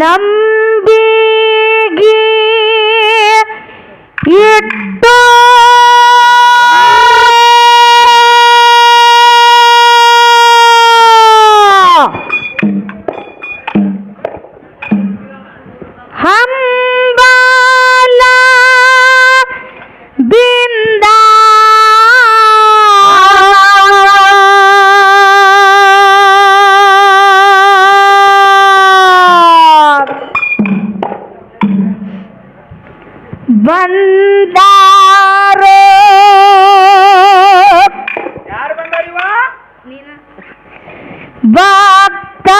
ನಂಬಿಗಿ ಇಟ್ಟು ಭಕ್ತಾರ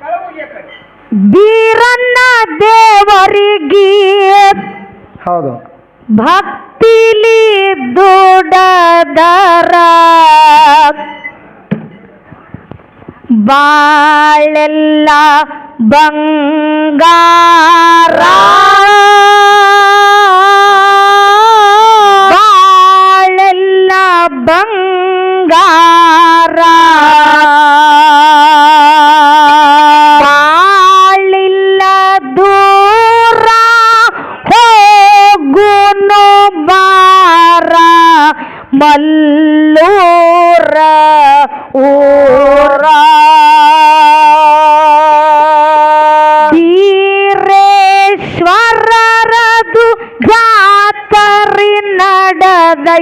ಕಳವುಗೆ ಕಡೆ ಬೀರನ್ನ ದೇವರಿಗೆ ಹೌದು. ಭಕ್ತಿಲಿ ಬಾಳೆಲ್ಲ ಬಂಗಾರ.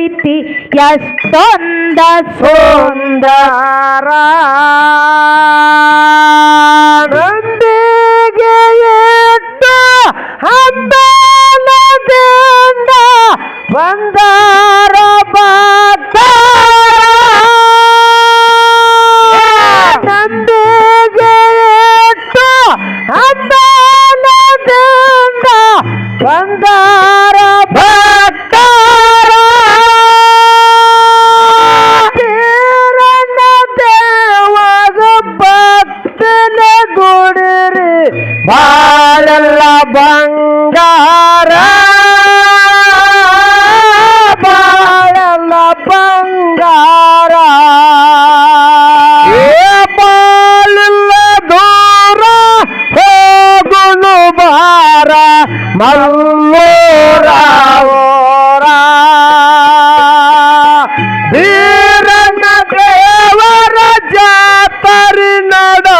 ನಡೆದೈತಿ ಎಷ್ಟೊಂದ ಸುಂದರ. ನಂದಿಗೆ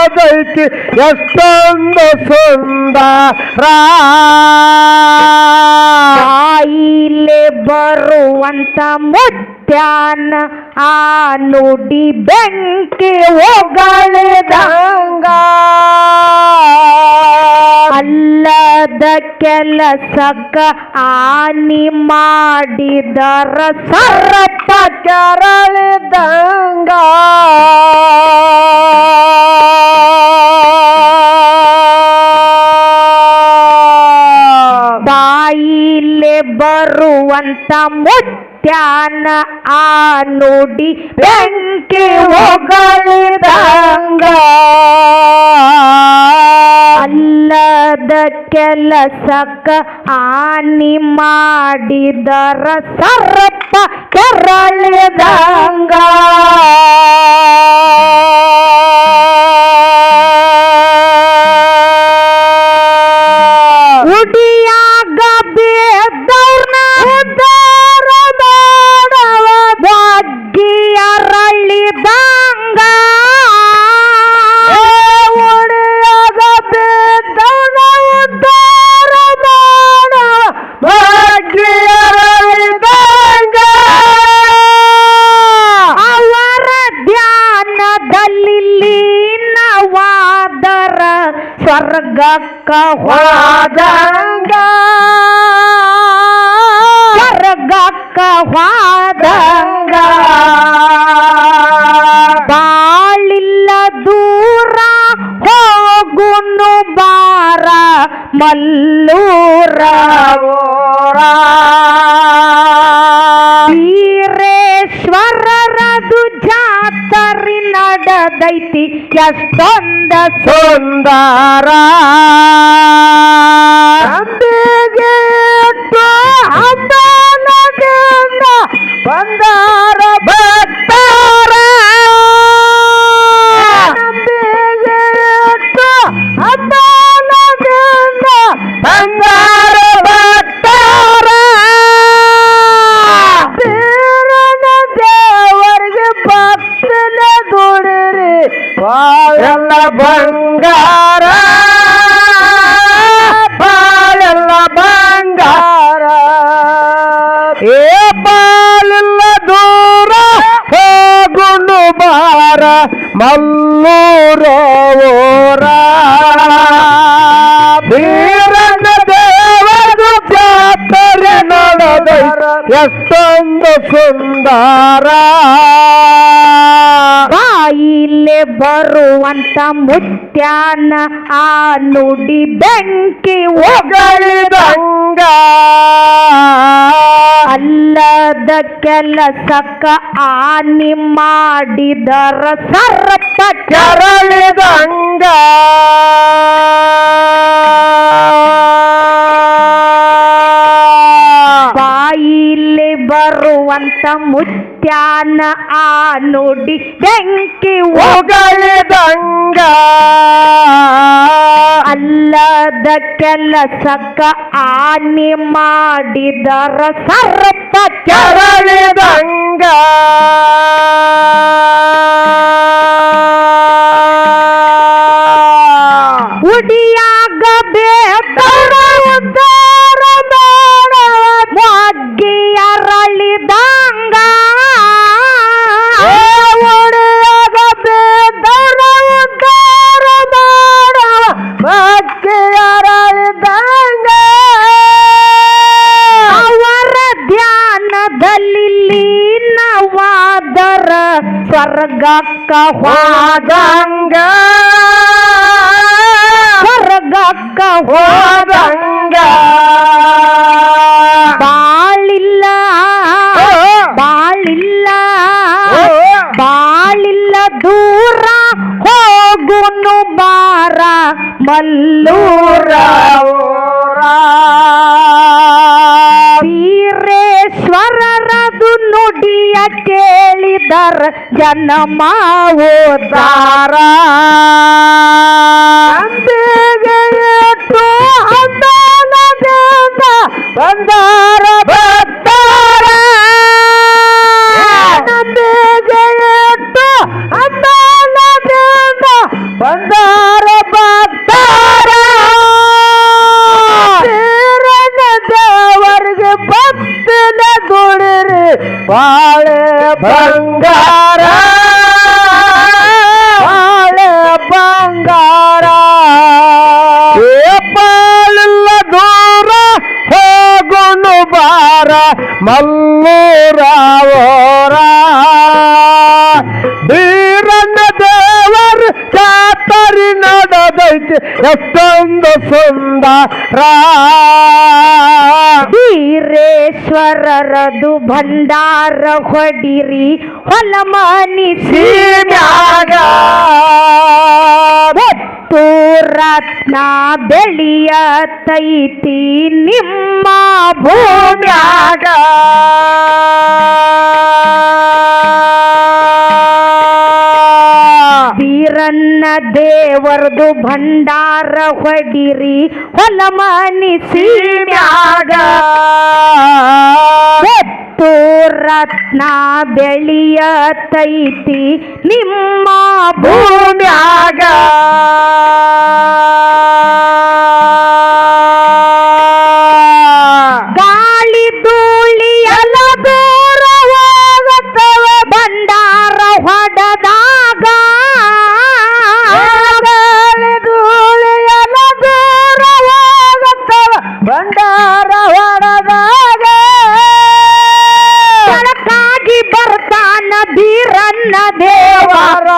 ನಡೆದೈತಿ ಎಷ್ಟೊಂದು ಸುಂದರ. ಇಲ್ಲೇ ಬರುವಂತ ಮುತ್ಯಾನ ಆ ನುಡಿ ಬೆಂಕಿ ಒಗಳಿದಂಗ ಅಲ್ಲದ ಕೆಲಸಕ್ಕ ಆನಿ ಮಾಡಿದರ ಸರ್ಪ ಕೆರಳಿದಂಗ. ಬಾಯಿಲೆ ಬರುವಂತ ಮುತ್ಯಾನ ಆ ನೋಡಿ ಬೆಂಕಿ ಹೋಗಲಿದಂಗ ಅಲ್ಲದ ಕೆಲಸಕ್ಕ ಆನಿ ಮಾಡಿದರ ಸರ್ಪ ಕೆರಳಿದಂಗ. ಸ್ವರ್ಗಕ್ಕ ಹೋದಂಗ. ಸ್ವರ್ಗಕ್ಕ ಹೋದಂಗ. ಬಾಳಿಲ್ಲ ದೂರ ಹೋಗುನು ಬಾರ ಮಲ್ಲೂರ. ಓರ ವೀರೇಶ್ವರರದು ಜಾತರಿ ನಡ ನಡೆದೈತಿ ಎಷ್ಟೊಂದ ಸುಂದರ. ನಂಬಿಗೆ ಇಟ್ಟು ಹಂಬಲದಿಂದ ಬಂದಾರ ಬಾರ ಮಲ್ಲೂರ ಓರ. ಬೀರನ ದೇವರು ಜಾತ್ರೆ ನಡೆದರ ಎಷ್ಟೊಂದು ಸುಂದರ. ಬಾಯಿಲೆ ಬರುವಂತ ಮುತ್ಯಾನ ಆ ನುಡಿ ಬೆಂಕಿ ಹೊಗಳಿದಂಗ ಅಲ್ಲದ ಕೆಲಸಕ್ಕ ಆನಿ ಮಾಡಿದರ ಸರ್ಪ ಚರಳಿದಂಗ. ಬಾಯಿಲಿ ಬರುವಂತ ಮುತ್ಯಾನ ಆ ನುಡಿ ಬೆಂಕಿ ಹೊಗಳಿದಂಗ ಅಲ್ಲದ ಕೆಲಸಕ್ಕ ಆನಿ ಮಾಡಿದರ ಸರ್ಪ ಕೆರಳಿದಂಗ. ಸ್ವರ್ಗಕ್ಕ ಹೋದಂಗ. ಸ್ವರ್ಗಕ್ಕ ಹೋದಂಗ. ಬಾಳಿಲ್ಲ. ಬಾಳಿಲ್ಲ. ಬಾಳಿಲ್ಲ ದೂರ ಹೋಗುನು ಬಾರ ಮಲ್ಲೂರ. ವೀರೇಶ್ವರರದು ನುಡಿಯ ಕೇಳಿದರ ಜನ ಮಾವೋದಾರ ಅಂಬಿಗೆ ಇಟ್ಟು ಬಂದಾರ ಭಕ್ತರ ನಂಬಿಗೆ ಇಟ್ಟು ಬಂದಾರ ಭಕ್ತರ ಬೀರನ ದೇವರಿಗೆ ಭಕ್ತಿನ ದುಡಿರಿ ಬಾಳೆ ಬಂಗಾರ ಬಾಳೆ ಬಂಗಾರ ಬಾಳಿಲ್ಲ ದೂರ ಹೋಗುನು ಬಾರ ಮಲ್ಲೂರ ಓರ ಬೀರನ್ನ ದೇವರು ಜಾತರಿ ನಡೆದೈತಿ ಎಷ್ಟೊಂದು ಸುಂದರ ವೀರೇಶ್ವರರದು ಭಂಡಾರ ಹೊಡಿರಿ ಹೊಲ ಮನಿಸಿ ರತ್ನ ಬೆಳೆಯತೈತಿ ನಿಮ್ಮ ಭೂಮ್ಯಾಗ. ದೇವರದು ಭಂಡಾರ ಹೊಡಿರಿ ಹೊಲ ಮನಿಸಿ ಹೊತ್ತು ರತ್ನ ಬೆಳೆಯತೈತಿ ನಿಮ್ಮ ಭೂಮ್ಯಾಗ.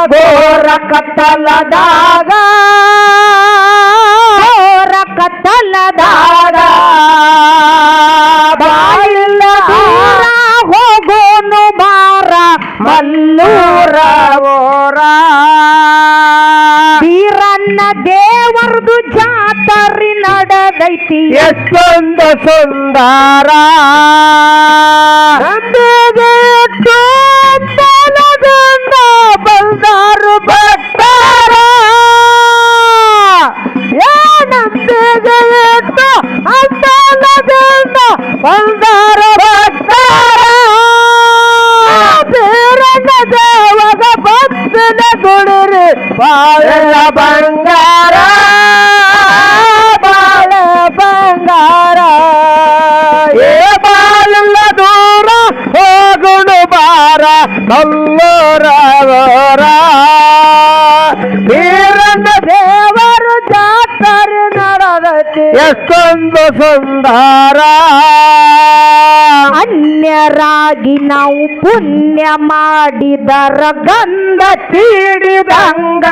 ಘೋರ ಕತ್ತಲದಾಗ. ಘೋರ ಕತ್ತಲದಾಗ. ಬಾಯಿಲ್ಲ ದೂರ ಹೋಗೋನು ಬಾರ ಮಲ್ಲೂರ ಓರ. ಬೀರಣ್ಣ ದೇವರದು ಜಾತರಿ ನಡೆದೈತಿ. ಎಷ್ಟೊಂದು ಸುಂದರ. ಅಂತನದಿಂದ ಬಂದರು ಭಕ್ತರ ಬೀರನ ದೇವಗ ಭಕ್ತನ ದುಡಿರಿ ಬಾಳ ಬಂಗಾರ ಬಾಳ ಬಂಗಾರ ಏ ಬಾಳ ದೂರ ಹೋಗುಣು ಬಾರ ಕಲ್ಲೂರವರ ಬೀರನ ದೇವರು ಜಾತ್ರೆ ನಡೆದೈತಿ ಸುಂದರ ನಾವು ಪುಣ್ಯ ಮಾಡಿದರ ಗಂಧ ತಿಳಿದಂಗ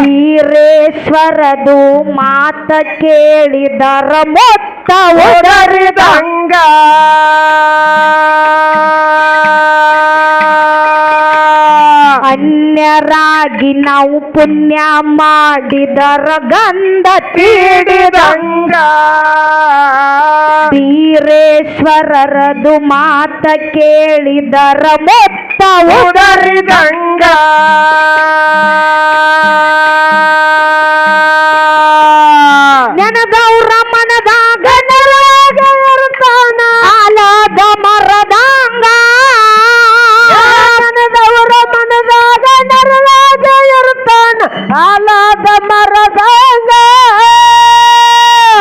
ವೀರೇಶ್ವರದು ಮಾತ ಕೇಳಿದರ ಮೊತ್ತ ಒದರಿದಂಗ. ಅನ್ಯರಾಗಿ ನಾವು ಪುಣ್ಯ ಮಾಡಿದರ ಗಂಧ ತೀಡಿದಂಗ ವೀರೇಶ್ವರರದು ಮಾತ ಕೇಳಿದರ ಮೊತ್ತ ಉದರಿದಂಗ. ಇರ್ತಾನ ಮರದ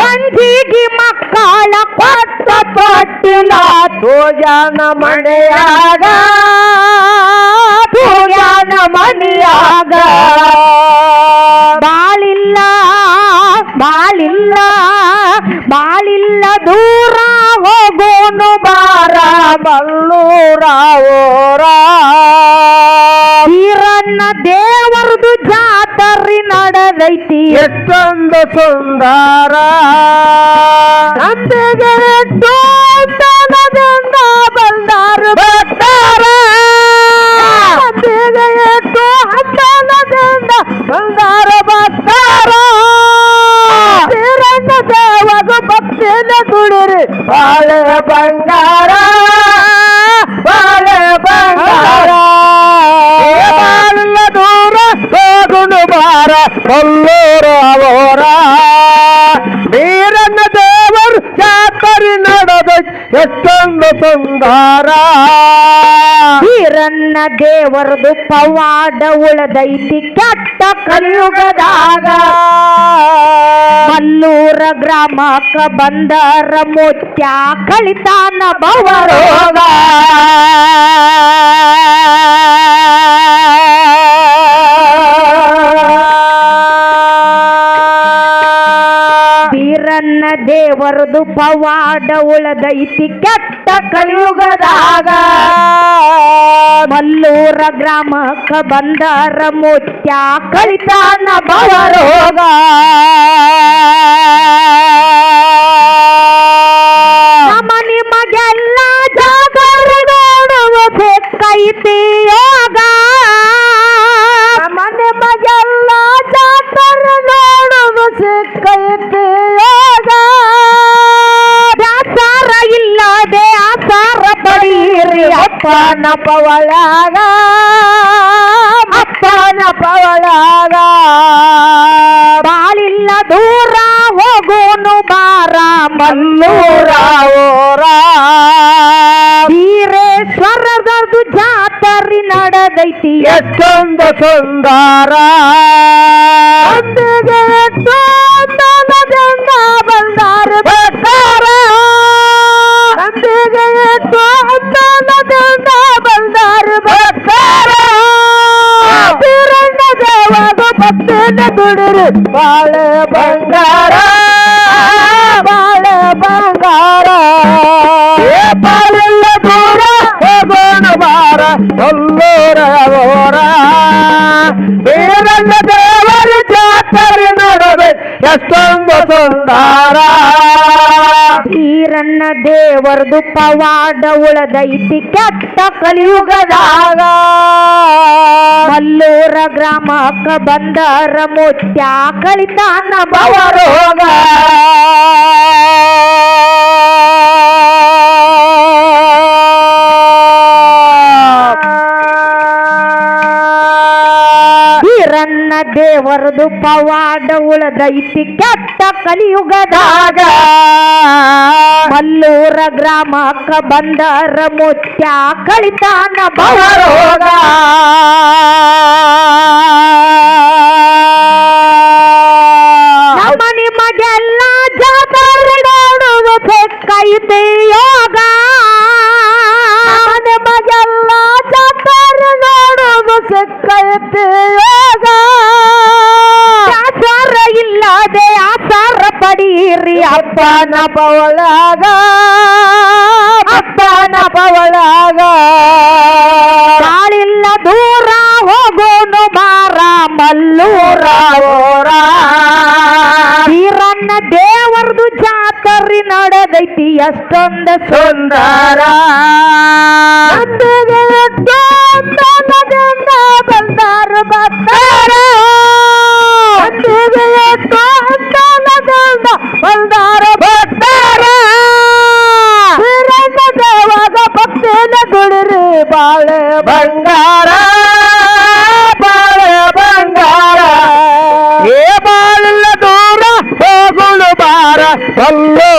ಅಂಜಿಗಿ ಮಕ್ಕಳ ಕೊಟ್ಟ ಪಟ್ಟಿನ ತೋಜನ ಮನೆಯಾಗ. ತೋಜನ ಮನೆಯಾಗ. ಬಾಳಿಲ್ಲ ಬಾಳಿಲ್ಲ ಬಾಳಿಲ್ಲ ದೂರ ಹೋಗೋನು ಬಾರ. ಬಲ್ಲೂರ ಓರ. ಈರನ್ನ ದೇವರದು ಜಾತರಿ ನಡೆದೈತಿ. ಎಷ್ಟೊಂದು ಸುಂದರ. ನಂದಿಗೆ ಇಟ್ಟು ದನದಿಂದ ಬಂದರು ಭಕ್ತರ ನಂದಿಗೆ ಇಟ್ಟು ದನದಿಂದ ಬಂದರು ಭಕ್ತರ ಶ್ರೀರಂಗ ದೇವಗ ಭಕ್ತಿನ ದುಡಿರಿ. ಬಾಳೆ ಬಂಗಾರ. ಬಾಳೆ ಬಂಗಾರ. ಎಷ್ಟೊಂದು ಸುಂದರ ಈರನ್ನ ದೇವರದು ಪವಾಡ ಉಳದೈತಿ ಕೆಟ್ಟ ಕಲಿಯುಗದಾಗ ಮಲ್ಲೂರ ಗ್ರಾಮಕ್ಕ ಬಂದರ ಮುತ್ಯ ಕಳಿತಾನ ಬವರೋಗ ದೇವರದು ಪವಾಡ ಉಳದೈತಿ ಕೆಟ್ಟ ಕಲಿಯುಗದಾಗ. ಮಲ್ಲೂರ ಗ್ರಾಮಕ್ಕ ಬಂದರ ಮುತ್ಯ ಕಳಿತಾನ ಬವರೋಗ ಅಪ್ಪನ ಪವಳಾಗ ಅಪ್ಪನ ಪವಳಾಗ ಬಾಳಿಲ್ಲ ದೂರ ಹೋಗೋನು ಬಾರ ಮಲ್ಲೂರ ಓರ ವೀರೇಶ್ವರದದು ಜಾತರಿ ನಡೆದೈತಿ ಎಷ್ಟೊಂದು ಸುಂದರ ಎಷ್ಟೊಂದು ಈರನ್ನ ದೇವರದು ಪವಾಡ ಉಳದೈತಿ ಕೆಟ್ಟ ಕಲಿಯುಗದಾಗ. ಮಲ್ಲೂರ ಗ್ರಾಮಕ್ಕ ಬಂದರ ಮುತ್ಯ ಕಳಿತಾನ ಬವರೋಗ ದೇವರದು ಪವಾಡ ಉಳದೈತಿ ಕೆಟ್ಟ ಕಲಿಯುಗದಾಗ ಮಲ್ಲೂರ ಗ್ರಾಮಕ್ಕ ಬಂದರ ಮುತ್ಯ ಕಳಿತಾನ ಬವರೋಗ. ನಮ್ಮ ನಿಮಗೆಲ್ಲ ಜಾತ್ರೆ ನೋಡುವ ಬೆಕ್ಕೈತೆ ಯೋಗ. ನಿಮಗೆಲ್ಲ ಜಾತ್ರೆ ನೋಡುವ ಸಿಕ್ಕೈತಿ ಯೋಗ. ಪಡೀರಿ ಅಪ್ಪನ ಪವಳಾಗ. ಅಪ್ಪನ ಪವಳಾಗ. ಕಾಳಿಲ್ಲ ದೂರ ಹೋಗೋನು ಬಾರ ಮಲ್ಲೂರ. ಓರ. ಈರನ್ನ ದೇವರದು ಜಾತರಿ ನಡೆದೈತಿ ಎಷ್ಟೊಂದ ಸುಂದರ. ಬಂದಾರು ಬಂದಾರು. ಬಂದಾರು ಭಕ್ತರ ವೀರಣ್ಣ ದೇವಾಗ ಭಕ್ತಿನ ದುಡಿರಿ ಬಾಳೆ ಬಂಗಾರ. ಬಾಳೆ ಬಂಗಾರ. ಏ ಬಾಳಿಲ್ಲ ದೂರ ಹೋಗುಳು ಬಾರ. ಕೊಲ್ಲೂರ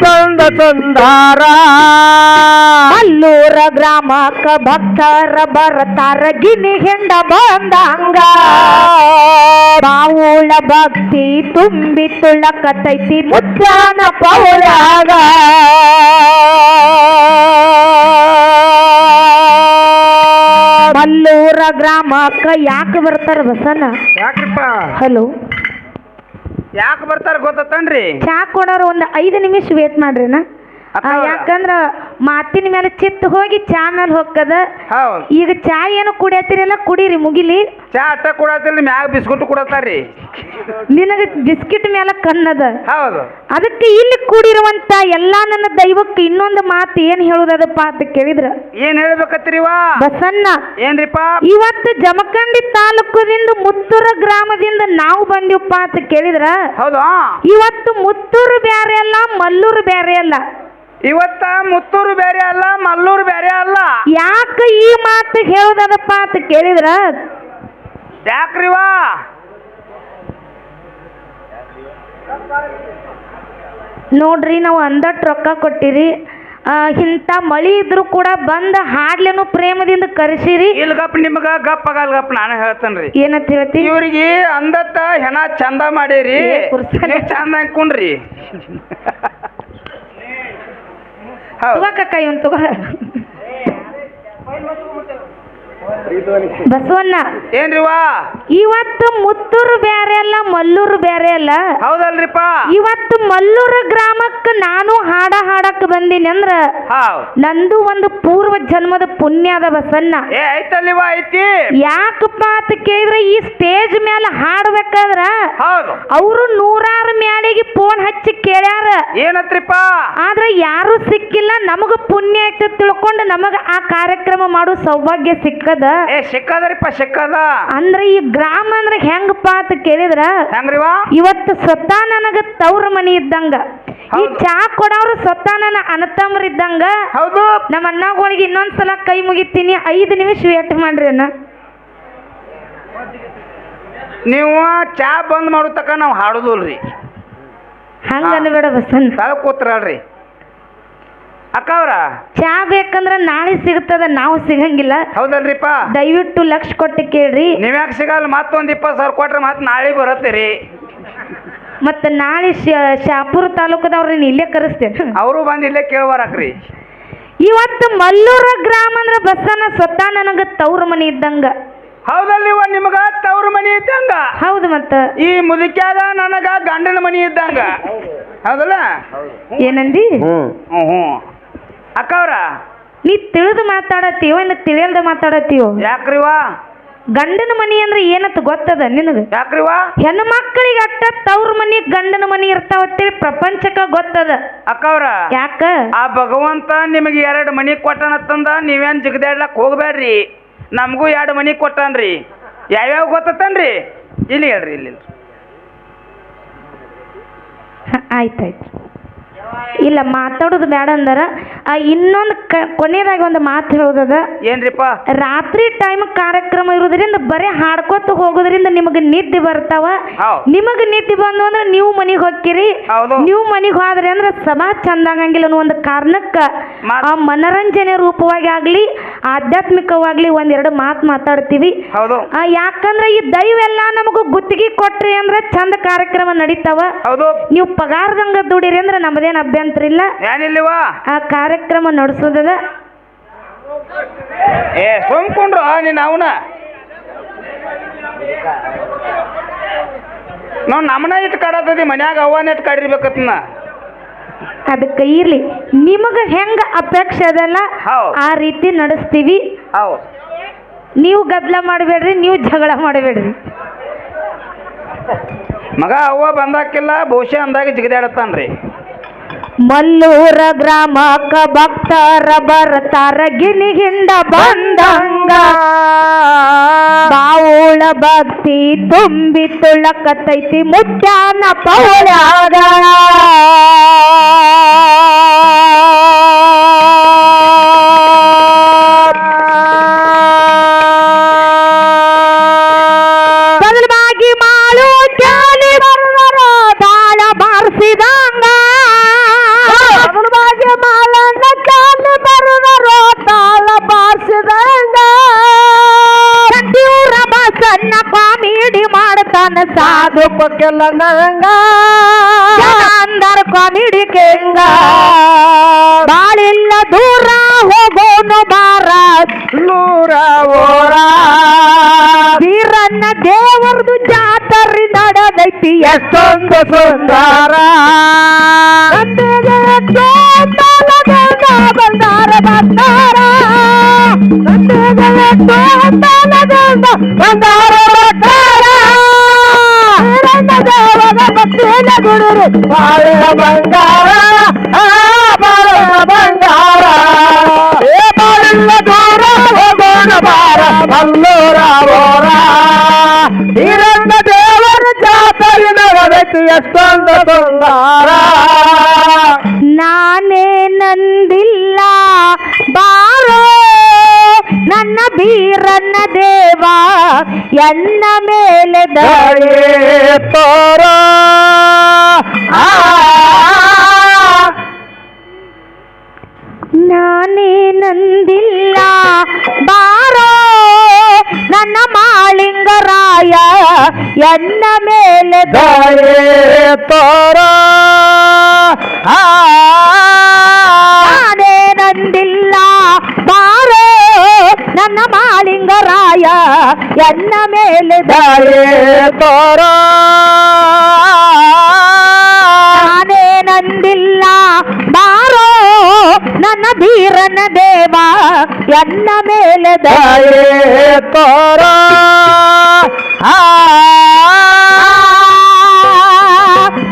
ಎಷ್ಟೊಂದು ಸುಂದರ ಅಲ್ಲೂರ ಗ್ರಾಮಕ್ಕ ಭಕ್ತರ ಬರತಾರ ಗಿನಿ ಹೆಂಡ ಬಂದಂಗ. ಬಾವುಳ ಭಕ್ತಿ ತುಂಬಿ ತುಳಕತೈತಿ ಮುತ್ತಾನ ಪೌರಾಗ. ಮಲ್ಲೂರ ಗ್ರಾಮಕ್ಕ ಯಾಕೆ ಬರ್ತಾರ ಬಸನ ಯಾಕ್ರಿಪ್ಪ? ಹಲೋ? ಯಾಕೆ ಬರ್ತಾರ ಗೊತ್ತನ್ರಿ ಚಾ ಕೊಡೋರು ಒಂದು ಐದು ನಿಮಿಷ ವೇಟ್ ಮಾಡ್ರಿನ? ಆ, ಯಾಕಂದ್ರೆ ಯಾಕಂದ್ರ ಮಾತಿನ ಮೇಲೆ ಚಿತ್ತ ಹೋಗಿ ಚಾ ಮೇಲೆ ಹೋಗ್ತದ ಹೌದು. ಈಗ ಚಾ ಏನು ಕುಡಿಯತ್ತಿರಲ್ಲ ಕುಡಿರಿ ಮುಗಿಲಿ. ಚಾ ಅಟ್ಟ ಕೊಡತ್ತಿಲ್ಲ ಮ್ಯಾಗ ಬಿಸ್ಕುಟ್ ಕೊಡತ್ತಾರ್ರಿ ನಿನಗೆ ಬಿಸ್ಕಿಟ್ ಮೇಲೆ ಕಣ್ಣದ ಹೌದು. ಅದಕ್ಕೆ ಇಲ್ಲಿ ಕೂಡಿರುವಂತ ಎಲ್ಲಾ ನನ್ನ ದೈವಕ್ಕೆ ಇನ್ನೊಂದು ಮಾತು ಏನ್ ಹೇಳುದದಪ್ಪ ಅಂತ ಕೇಳಿದ್ರ? ಏನ್ ಹೇಳ್ಬೇಕತ್ರಿವಾ ಬಸನ್ನ ಏನ್ರಿಪ್ಪ? ಇವತ್ತು ಜಮಖಂಡಿ ತಾಲೂಕದಿಂದ ಮುತ್ತೂರ ಗ್ರಾಮದಿಂದ ನಾವು ಬಂದಿವಪ್ಪ ಅಂತ ಕೇಳಿದ್ರ? ಹೌದಾ? ಇವತ್ತು ಮುತ್ತೂರು ಬ್ಯಾರೆ ಅಲ್ಲ ಮಲ್ಲೂರು ಬ್ಯಾರೆ ಅಲ್ಲ. ಇವತ್ತ ಮುತ್ತೂರು ಬೇರೆ ಅಲ್ಲ ಮಲ್ಲೂರು ಬೇರೆ ಅಲ್ಲ. ಯಾಕೆ ಈ ಮಾತು ಹೇಳುದದಪ್ಪ ಅಂತ ಕೇಳಿದ್ರ? ಯಾಕ್ರಿವಾ ನೋಡ್ರಿ ನಾವು ಅಂದಟ್ ರೊಕ್ಕ ಕೊಟ್ಟಿರಿ. ಇಂಥ ಮಳಿ ಇದ್ರೂ ಕೂಡ ಬಂದ ಹಾಡ್ಲೇನು ಪ್ರೇಮದಿಂದ ಕರೆಸಿರಿ. ಇಲ್ಲಿ ಗಪ್ ನಿಮ್ಗ ಗಪ್ ಆಗಲ್ ಗಪ್ ನಾನು ಹೇಳ್ತೇನ್ರಿ. ಏನಂತ ಹೇಳ್ತಿ? ಇವ್ರಿಗೆ ಅಂದತ್ತ ಹೆಣ ಚಂದ ಮಾಡಿರಿ. ಏ, ಕುರ್ಸನೆ. ನೀವ್ ಚಂದ ಹಾಕೊಂಡ್ರಿ ಹೌದು. ತಗೋ ಕಕ್ಕ ಇವನ್ ತಗೋ. ಬಸವಣ್ಣ ಏನ್ರಿವಾ ಇವತ್ತು ಮುತ್ತೂರು ಬ್ಯಾರೆ ಅಲ್ಲ ಮಲ್ಲೂರು ಬ್ಯಾರೆ ಅಲ್ಲ? ಹೌದಲ್ರಿಪ್ಪ. ಇವತ್ತು ಮಲ್ಲೂರು ಗ್ರಾಮಕ್ಕೆ ನಾನು ಹಾಡ ಹಾಡಕ್ ಬಂದೀನಿ ಅಂದ್ರ ನಂದು ಒಂದು ಪೂರ್ವ ಜನ್ಮದ ಪುಣ್ಯ ಅದ ಬಸಣ್ಣ ಏ ಐತಲ್ಲಿವಾ ಐತಿ ಯಾಕಪ್ಪ ಅಂತ ಕೇಳಿದ್ರೆ ಈ ಸ್ಟೇಜ್ ಮೇಲೆ ಹಾಡ್ಬೇಕಾದ್ರ ಅವರು ನೂರಾರು ಮ್ಯಾಲಿಗೆ ಫೋನ್ ಹಚ್ಚಿ ಕೇಳ್ಯಾರ. ಏನತ್ರಿಪ್ಪ? ಆದ್ರೆ ಯಾರು ಸಿಕ್ಕಿಲ್ಲ ನಮಗ ಪುಣ್ಯ ಐತೆ ತಿಳ್ಕೊಂಡು ನಮಗ ಆ ಕಾರ್ಯಕ್ರಮ ಮಾಡೋ ಸೌಭಾಗ್ಯ ಸಿಕ್ಕದ? ಏ ಸಿಕ್ಕದರಿಪ್ಪ ಸಿಕ್ಕದ. ಅಂದ್ರೆ ಈ ಗ್ರಾಮ ಅಂದ್ರೆ ಹೆಂಗಪ್ಪ ಅಂತ ಕೇಳಿದ್ರ? ಹೆಂಗ್ರಿವಾ? ಇವತ್ತು ಸ್ವತಃ ನನಗ ತವ್ರ ಮನಿ ಇದ್ದಂಗ. ಈ. ಚಾ ಕೊಡೋರು ಸ್ವತಃ ನನ್ನ ಅನತಮ್ರ ಇದ್ದಂಗ. ಹೌದು. ನಮ್ಮ ಅಣ್ಣಗಳಿಗೆ ಇನ್ನೊಂದ್ಸಲ ಕೈ ಮುಗಿತೀನಿ. ಐದು ನಿಮಿಷ ವೇಟ್ ಮಾಡ್ರಿ ಅಣ್ಣ. ನೀವು ಚಾ ಬಂದ್ ಮಾಡೋ ತಕ ನಾವು ಹಾಡುದಿಲ್ರಿ ಹಂಗ. ಅನ್ಬೇಡ ಬಸನ್ ತಳ ಕೂತ್ರಲ್ರಿ ಅಕ್ಕ ಅವ್ರ ಚಾ ಬೇಕಂದ್ರ ನಾಳೆ ಸಿಗುತ್ತದ ನಾವು ಸಿಗಂಗಿಲ್ಲ. ಹೌದಲ್ರಿಪ್ಪ? ದಯವಿಟ್ಟು ಲಕ್ಷ ಕೊಟ್ಟು ಕೇಳ್ರಿ. ನೀವ್ಯಾಕೆ ಸಿಗಲ್ಲ ಮತ್ತೊಂದ್ ಇಪ್ಪತ್ತು ಸಾವಿರ ಕೊಟ್ರೆ ಮತ್ತೆ ನಾಳೆ ಬರತ್ತೀರಿ. ಮತ್ತೆ ನಾಳೆ ಶ- ಶಾಪುರ ತಾಲೂಕದವ್ರನ್ನ ಇಲ್ಲೇ ಕರೆಸ್ತೇನೆ. ಅವರು ಬಂದು ಇಲ್ಲೇ ಕೇಳ್ಬಾರಕ್ರಿ. ಇವತ್ತು ಮಲ್ಲೂರ ಗ್ರಾಮ ಅಂದ್ರೆ ಬಸ್ಸನ ಸ್ವತಃ ನನಗ ತವ್ರ ಮನಿ ಇದ್ದಂಗ. ಹೌದಲ್ಲಿ ನಿಮಗ ತವ್ರ ಮನಿ ಇದ್ದಂಗ? ಹೌದು ಮತ್ತ. ಈ ಮುದುಕ್ಯಾದ ನನಗ ಗಂಡನ ಮನಿ ಇದ್ದಂಗ. ಹೌದಲ್ಲ? ಏನಂದಿ? ಹ್ಞೂ ಹ್ಞೂ ಅಕ್ಕ ಅವ್ರ ನೀ ತಿಳಿದು ಮಾತಾಡತ್ತೀವೋ ಇನ್ನು ತಿಳಿಯಲ್ದ ಮಾತಾಡತ್ತೀವೋ ಯಾಕ್ರಿವಾ? ಗಂಡನ ಮನಿ ಅಂದ್ರೆ ಏನತ್ ಗೊತ್ತದ ನಿನಗ? ಯಾಕ್ರಿವ? ಹೆಣ್ಣು ಮಕ್ಕಳಿಗೆ ಅಟ್ಟ ತವ್ರ ಮನಿ ಗಂಡನ ಮನಿ ಇರ್ತಾವತ್ತೇಳಿ ಪ್ರಪಂಚಕ್ಕ ಗೊತ್ತದ. ಅಕ್ಕವ್ರ ಯಾಕ? ಆ ಭಗವಂತ ನಿಮಗೆ ಎರಡು ಮನಿ ಕೊಟ್ಟನತ್ತಂದ ನೀವೇನ್ ಜಿಗದಾಡ್ಲಕ್ ಹೋಗ್ಬೇಡ್ರಿ ನಮಗೂ ಎರಡು ಮನಿ ಕೊಟ್ಟನ್ರಿ. ಯಾವ್ಯಾವ ಗೊತ್ತತ್ತನ್ರಿ ಇಲ್ಲಿ ಹೇಳ್ರಿ ಇಲ್ಲಿ ಆಯ್ತಾಯ್ತು. ಇಲ್ಲ ಮಾತಾಡೋದು ಬೇಡ ಅಂದಾರ. ಇನ್ನೊಂದು ಕ ಕೊನೆಯದಾಗಿ ಒಂದು ಮಾತು ಹೇಳೋದದ. ಏನ್ರಿಪ್ಪ? ರಾತ್ರಿ ಟೈಮ್ ಕಾರ್ಯಕ್ರಮ ಇರೋದ್ರಿಂದ ಬರೀ ಹಾಡ್ಕೊತ ಹೋಗೋದ್ರಿಂದ ನಿಮಗೆ ನಿದ್ದೆ ಬರ್ತಾವ. ನಿಮಗೆ ನಿದ್ದೆ ಬಂದು ಅಂದ್ರೆ ನೀವು ಮನೆಗೆ ಹೋಗ್ತೀರಿ. ನೀವು ಮನೆಗೆ ಹೋದ್ರಿ ಅಂದ್ರೆ ಸಭಾ ಚಂದ ಆಗಂಗಿಲ್ಲ ಅನ್ನೋ ಒಂದು ಕಾರಣಕ್ಕೆ ಆ ಮನರಂಜನೆ ರೂಪವಾಗಿ ಆಗಲಿ ಆಧ್ಯಾತ್ಮಿಕವಾಗ್ಲಿ ಒಂದೆರಡು ಮಾತು ಮಾತಾಡ್ತೀವಿ. ಯಾಕಂದ್ರೆ ಈ ದೈವೆಲ್ಲ ನಮಗೂ ಗುತ್ತಿಗೆ ಕೊಟ್ರಿ ಅಂದ್ರೆ ಚಂದ ಕಾರ್ಯಕ್ರಮ ನಡೀತಾವ. ನೀವು ಪಗಾರದಂಗ ದುಡಿರಿ ಅಂದ್ರೆ ನಮ್ಮದೇನು ಅಭ್ಯಂತರ ಇಲ್ಲ ಏನಿಲ್ಲಿವ? ಆ ಕಾರ್ಯಕ್ರಮ ನಡೆಸೋದದ. ಏ ಸುಮ್ಕೊಂಡ್ರು ನೀನು ಅವನ. ನಾವು ನಮ್ಮನ ಇಟ್ಟು ಕಾಡತ್ತದಿ ಮನ್ಯಾಗ ಅವನ ಇಟ್ಟು ಕಾಡಿರ್ಬೇಕತ್ನ. ಅದಕ್ಕೆ ಇರ್ಲಿ. ನಿಮಗೆ ಹೆಂಗ ಅಪೇಕ್ಷೆ ಅದಲ್ಲ? ಹೌದ್. ಆ ರೀತಿ ನಡೆಸ್ತೀವಿ. ಹೌದು. ನೀವು ಗದ್ದಲ ಮಾಡಬೇಡ್ರಿ ನೀವು ಜಗಳ ಮಾಡಬೇಡ್ರಿ. ಮಗ ಅವ್ವ ಬಂದಾಕಿಲ್ಲ ಬಹುಶಃ ಅಂದಾಗ ಜಿಗದಾಡತ್ತಾನ್ರಿ. ಮಲ್ಲೂರ ಗ್ರಾಮಕ್ಕ ಭಕ್ತರ ಬರ್ತಾರ ಗಿಣಿಗಿಂದ ಬಂದಂಗ. ಬಾವುಳ ಭಕ್ತಿ ತುಂಬಿ ತುಳಕತೈತಿ ಮುಚ್ಚಾನ ಪೌಳ್ಯಾಗ ಮಾಡ್ತಾನ ಸಾಧು ಪಕ್ಕೆಲ್ಲ ನಂಗ. ಅಂದರ್ ಕಾಮಿಡಿ ಬಾಳಿಲ್ಲ ದೂರ ಹೋಗೋನು ಬಾರ. ನೂರ ಓರ ವೀರನ್ನ ದೇವರದು ಜಾತರಿ ನಡೆದೈತಿ. ಎಷ್ಟೊಂದು ಸುಂದರ. ಬಂದಾರ ಬಂದಾರ ಬಂದಾರ ಭಕ್ತಿನ ಗುರುರು ಬಾಳಿನ ಬಂಗಾರ ಆ ಬಾಳಿನ ಬಂಗಾರ ಏ ಬಾಳಿನ ದೂರ ಹೋಗೋಣ ಬಾರ ಮಲ್ಲೂರ ಓರ ಹಿರಣ್ಣ ದೇವರ ಜಾತರಿ ನಡೆದೈತಿ ಎಷ್ಟೊಂದು ಸುಂದರ ನಾನೇ ನಂದಿಲ್ಲ ಬಾರೋ ನನ್ನ ಬೀರನ್ನ ದೇವ ಎನ್ನ ಮೇಲೆ ದಯೆ ದಯೆ ತೋರ ದಯೆ ತೋರ ಆ ನಾನೇ ನಂದಿಲ್ಲ ಬಾರೋ ನನ್ನ ಮಾಳಿಂಗರಾಯ ಎನ್ನ ಮೇಲೆ ದಯೆ ದಯೆ ತೋರ ನಾನೇ ನಂದಿಲ್ಲ ಬಾರೋ ನನ್ನ ಬೀರನ ದೇವ ಎನ್ನ ಮೇಲೆ ದಯೆ ದಯೆ ತೋರ